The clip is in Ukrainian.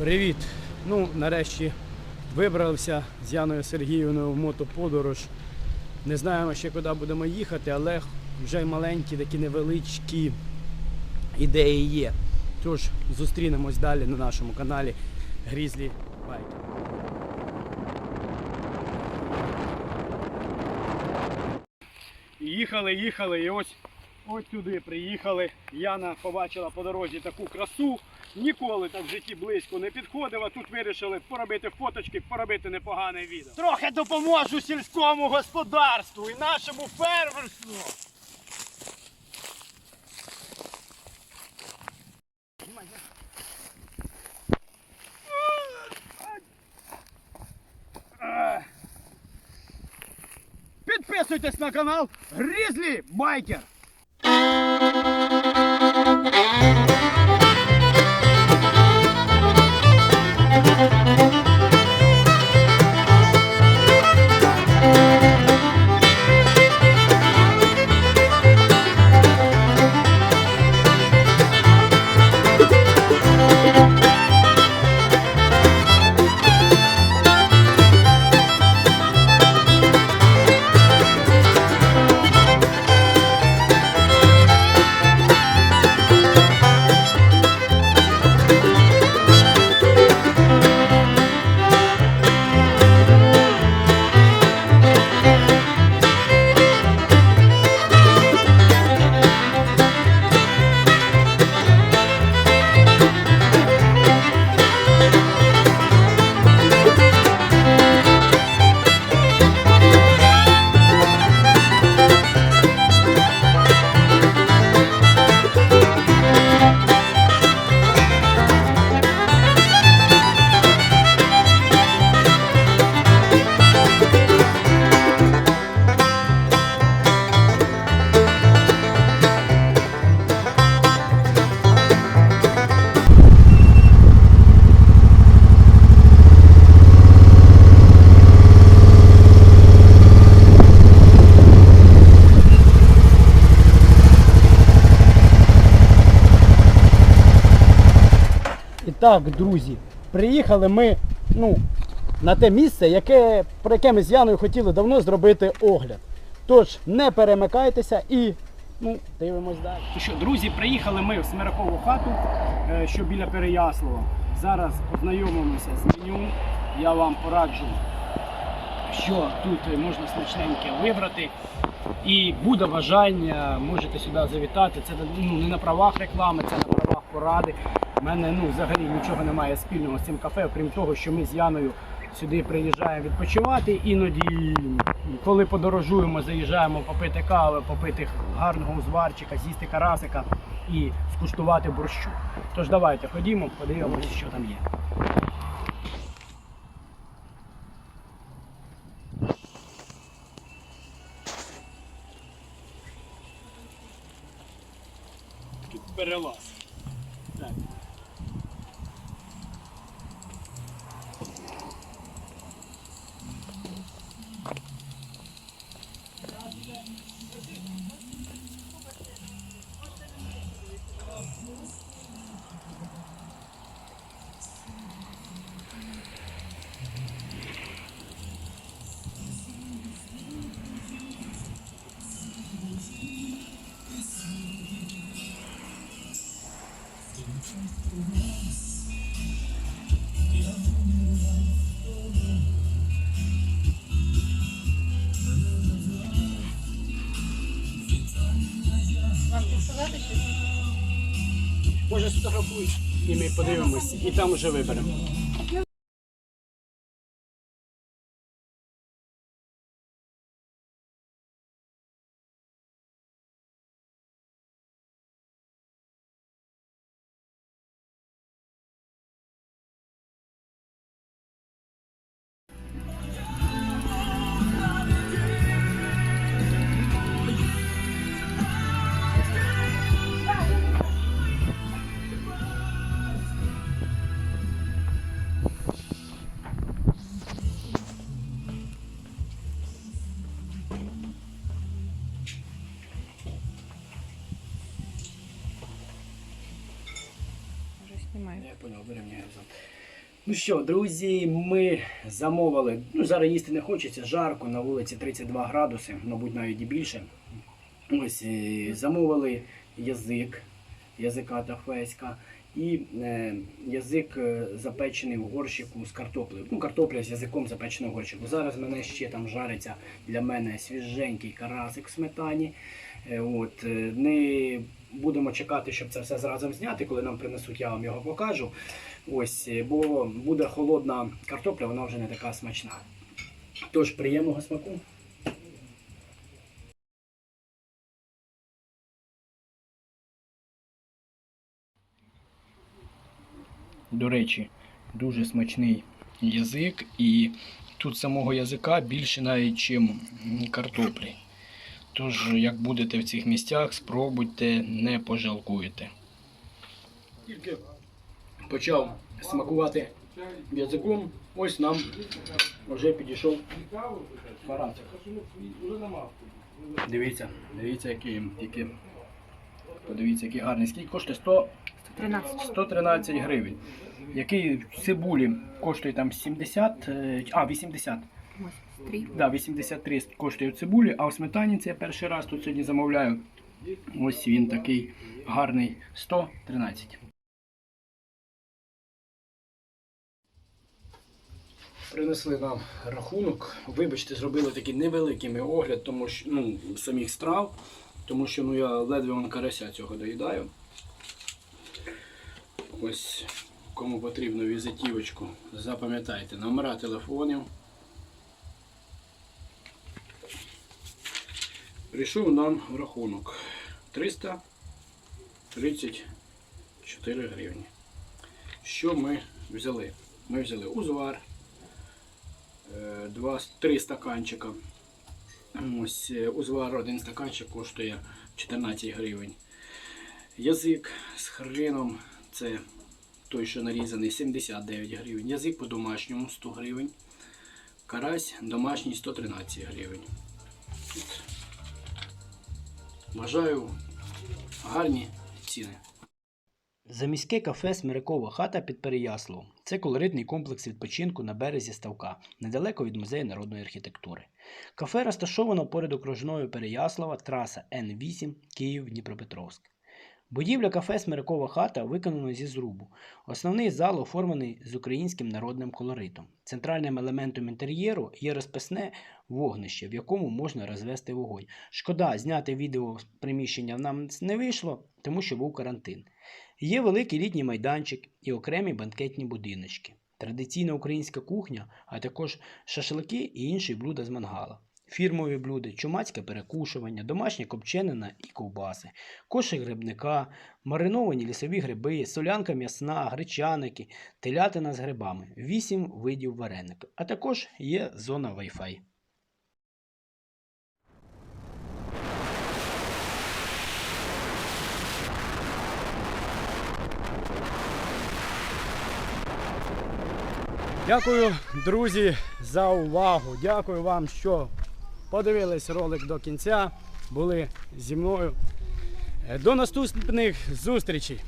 Привіт! Ну, нарешті вибрався з Яною Сергіївною в мотоподорож. Не знаємо ще куди будемо їхати, але вже маленькі такі невеличкі ідеї є. Тож зустрінемось далі на нашому каналі Грізлі Байки. Їхали, їхали, і ось Ось сюди приїхали. Яна побачила по дорозі таку красу. Ніколи так в житті близько не підходила. Тут вирішили поробити фоточки, поробити непогане відео. Трохи допоможу сільському господарству і нашому фермерству. Підписуйтесь на канал Грізлі Байкер. Так, друзі, приїхали ми ну, на те місце, яке, про яке ми з Яною хотіли давно зробити огляд. Тож не перемикайтеся і ну, дивимось далі. що, друзі, приїхали ми в Смиракову хату, е, що біля Переяслава. Зараз познайомимося з меню. Я вам пораджу, що тут можна смачненьке вибрати. І буде бажання, можете сюди завітати. Це ну, не на правах реклами, це на правах поради. У мене ну, взагалі нічого немає спільного з цим кафе, окрім того, що ми з Яною сюди приїжджаємо відпочивати. Іноді, коли подорожуємо, заїжджаємо попити кави, попити гарного узварчика, з'їсти карасика і скуштувати борщу. Тож давайте ходімо, подивимося, що там є. Перелаз. Може сфотографуй і ми подивимось, і там вже виберемо. Знімаю. Я понял, вирівняю. Ну що, друзі, ми замовили. Ну, зараз їсти не хочеться, жарко, на вулиці 32 градуси, мабуть, навіть і більше. Ось е, замовили язик, язика та. І е, язик е, запечений в горщику з картоплею. Ну, картопля з язиком запечена в горщику. Зараз мене ще там жариться для мене свіженький карасик в сметані. Е, От, е, не будемо чекати, щоб це все зразу зняти. Коли нам принесуть, я вам його покажу. Ось, е, бо буде холодна картопля, вона вже не така смачна. Тож, приємного смаку. До речі, дуже смачний язик, і тут самого язика більше навіть, чим картоплі. Тож, як будете в цих місцях, спробуйте, не пожалкуєте. Тільки почав смакувати язиком, ось нам вже підійшов карасик. Дивіться, дивіться, який, який, подивіться, який гарний. Скільки коштує 100, 13. 113 гривень. Який в цибулі коштує там 70, е, а 80. Ось, три. Да, 83 коштує в цибулі, а в сметані це я перший раз тут сьогодні замовляю. Ось він такий гарний 113. Принесли нам рахунок. Вибачте, зробили такий невеликий огляд, тому що ну, самих страв, тому що ну, я ледве вон карася цього доїдаю. Ось кому потрібно візитівочку, запам'ятайте номера телефонів. Прийшов нам рахунок 334 гривні. Що ми взяли? Ми взяли узвар, е, два, три стаканчика. Ось е, узвар, один стаканчик коштує 14 гривень. Язик з хреном, це той, що нарізаний, 79 гривень. Язик по-домашньому 100 гривень. Карась домашній 113 гривень. Бажаю гарні ціни. Заміське кафе Смирякова хата під Переяславом. Це колоритний комплекс відпочинку на березі ставка, недалеко від музею народної архітектури. Кафе розташовано поряд окружною Переяслава, траса Н8 Київ-Дніпропетровськ. Будівля кафе Смирякова хата виконана зі зрубу. Основний зал оформлений з українським народним колоритом. Центральним елементом інтер'єру є розписне вогнище, в якому можна розвести вогонь. Шкода, зняти відео з приміщення нам не вийшло, тому що був карантин. Є великий літній майданчик і окремі банкетні будиночки. Традиційна українська кухня, а також шашлики і інші блюда з мангала. Фірмові блюда, чумацьке перекушування, домашня копченина і ковбаси, кошик грибника, мариновані лісові гриби, солянка м'ясна, гречаники, телятина з грибами, вісім видів вареника, а також є зона Wi-Fi. Дякую, друзі, за увагу. Дякую вам, що подивились ролик до кінця, були зі мною. Е, До наступних зустрічей!